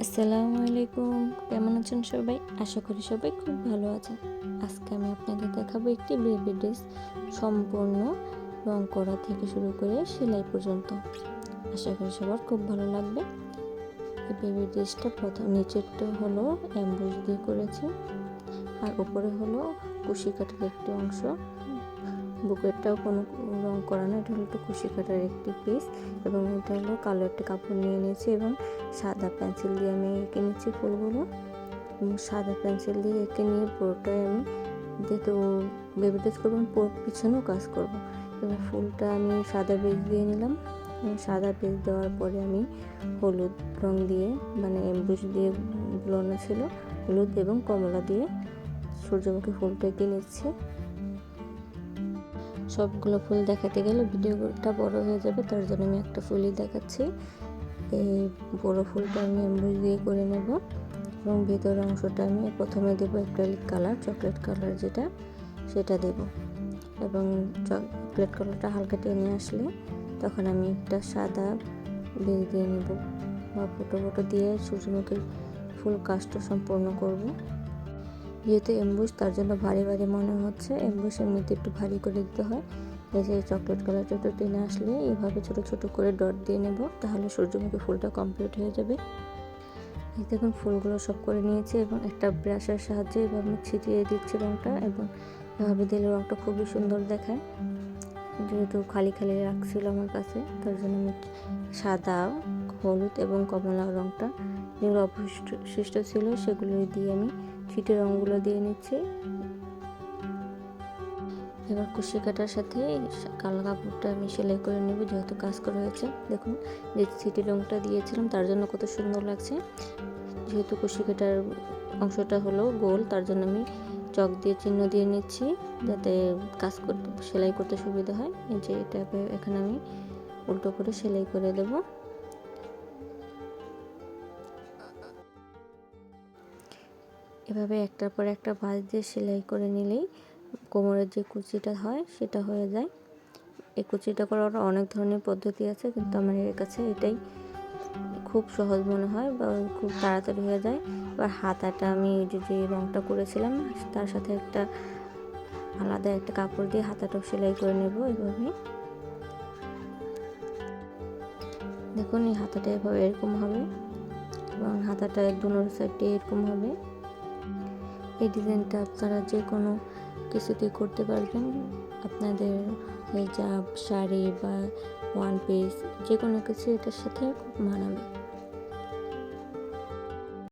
আসসালামু আলাইকুম। কেমন আছেন সবাই? আশা করি সবাই খুব ভালো আছেন। আজকে আমি আপনাদের দেখাবো একটি বেবি ড্রেস সম্পূর্ণ রং করা থেকে শুরু করে সেলাই পর্যন্ত। আশা করি সবার খুব ভালো লাগবে। এই বেবি ড্রেসটা প্রথম নিচেরটা হলো অ্যাম্বুস দিয়ে করেছি। আর উপরে হলো কুশি কাটার একটি অংশ। বুকেরটাও কোনো রং করা না, এটা হলো একটু কুশি কাটার একটি পিস এবং এটা হলো কালো একটা কাপড় নিয়ে নিয়েছি এবং সাদা পেন্সিল দিয়ে আমি এঁকে নিচ্ছি ফুলগুলো সাদা পেন্সিল দিয়ে এঁকে নিয়ে পুরোটাই আমি যেহেতু বেবি ড্রেস করব, আমি পুরো পিছনেও কাজ করব। এবং ফুলটা আমি সাদা বেজ দিয়ে নিলাম সাদা বেজ দেওয়ার পরে আমি হলুদ রং দিয়ে মানে এমবুশ দিয়ে বুলানো ছিল, হলুদ এবং কমলা দিয়ে সূর্যমুখী ফুলটা এঁকে নিচ্ছি। সবগুলো ফুল দেখাতে গেলে ভিডিওটা বড় হয়ে যাবে, তার জন্য আমি একটা ফুলই দেখাচ্ছি। এই বড় ফুলটা আমি এমবুজ দিয়ে করে নেব এবং ভেতরের অংশটা আমি প্রথমে দেব অ্যাক্রেলিক কালার, চকলেট কালার যেটা, সেটা দেব। এবং চকলেট কালারটা হালকা টেনে আসলে তখন আমি একটা সাদা বেজ দিয়ে নেব বা ফোটো ফোটো দিয়ে সূর্যমুখীর ফুল কাজটা সম্পূর্ণ করব। যেহেতু এমবুশ তার জন্য ভারী ভারী মনে হচ্ছে। এমবুশ এমনিতে একটু ভারী করে দিতে হয়। এই যে চকলেট কালার একটু টেনে আসলে এইভাবে ছোট ছোট করে ডট দিয়ে নেব, তাহলে সূর্যমুখী ফুলটা কমপ্লিট হয়ে যাবে। এই দেখুন, ফুলগুলো সব করে নিয়েছি এবং একটা ব্রাশের সাহায্যে এভাবে ছিটিয়ে দিচ্ছি রঙটা এবং এভাবে দিলে রঙটা খুবই সুন্দর দেখায়। যেহেতু খালি খালি রাখছিল আমার কাছে, তার জন্য আমি সাদা হলুদ এবং কমলা রঙটা যেগুলো অবশিষ্ট ছিল, সেগুলো দিয়ে আমি ছিটে রঙগুলো দিয়ে নিচ্ছি। এবার কুশি কাটার সাথে কালো কাপড়টা আমি সেলাই করে নেব, যেহেতু কাজ করা হয়েছে। দেখুন, যে সিটি রঙটা দিয়েছিলাম, তার জন্য কত সুন্দর লাগছে। যেহেতু কুশি কাটার অংশটা হলো গোল, তার জন্য আমি চক দিয়ে চিহ্ন দিয়ে নিচ্ছি, যাতে কাজ করতে, সেলাই করতে সুবিধা হয়। এই যে এটা এখানে আমি উল্টো করে সেলাই করে দেব। এভাবে একটার পর একটা ভাঁজ দিয়ে সেলাই করে নিলেই কোমরের যে কুচিটা হয় সেটা হয়ে যায়। এই কুচিটা করার অনেক ধরনের পদ্ধতি আছে, কিন্তু আমার এর কাছে এটাই খুব সহজ মনে হয় বা খুব তাড়াতাড়ি হয়ে যায়। এবার হাতাটা আমি যে যে রঙটা করেছিলাম, তার সাথে একটা আলাদা একটা কাপড় দিয়ে হাতাটাও সেলাই করে নেব এভাবে দেখুন, এই হাতাটা এভাবে এরকম হবে এবং হাতাটা দুনোর সাইডে এরকম হবে। এই ডিজাইনটা আপনারা যে কোনো কিছুতে করতে পারবেন। আপনাদের হিজাব শাড়ি বা ওয়ান পিস যে কোনো কিছু এটার সাথে খুব মানাবে।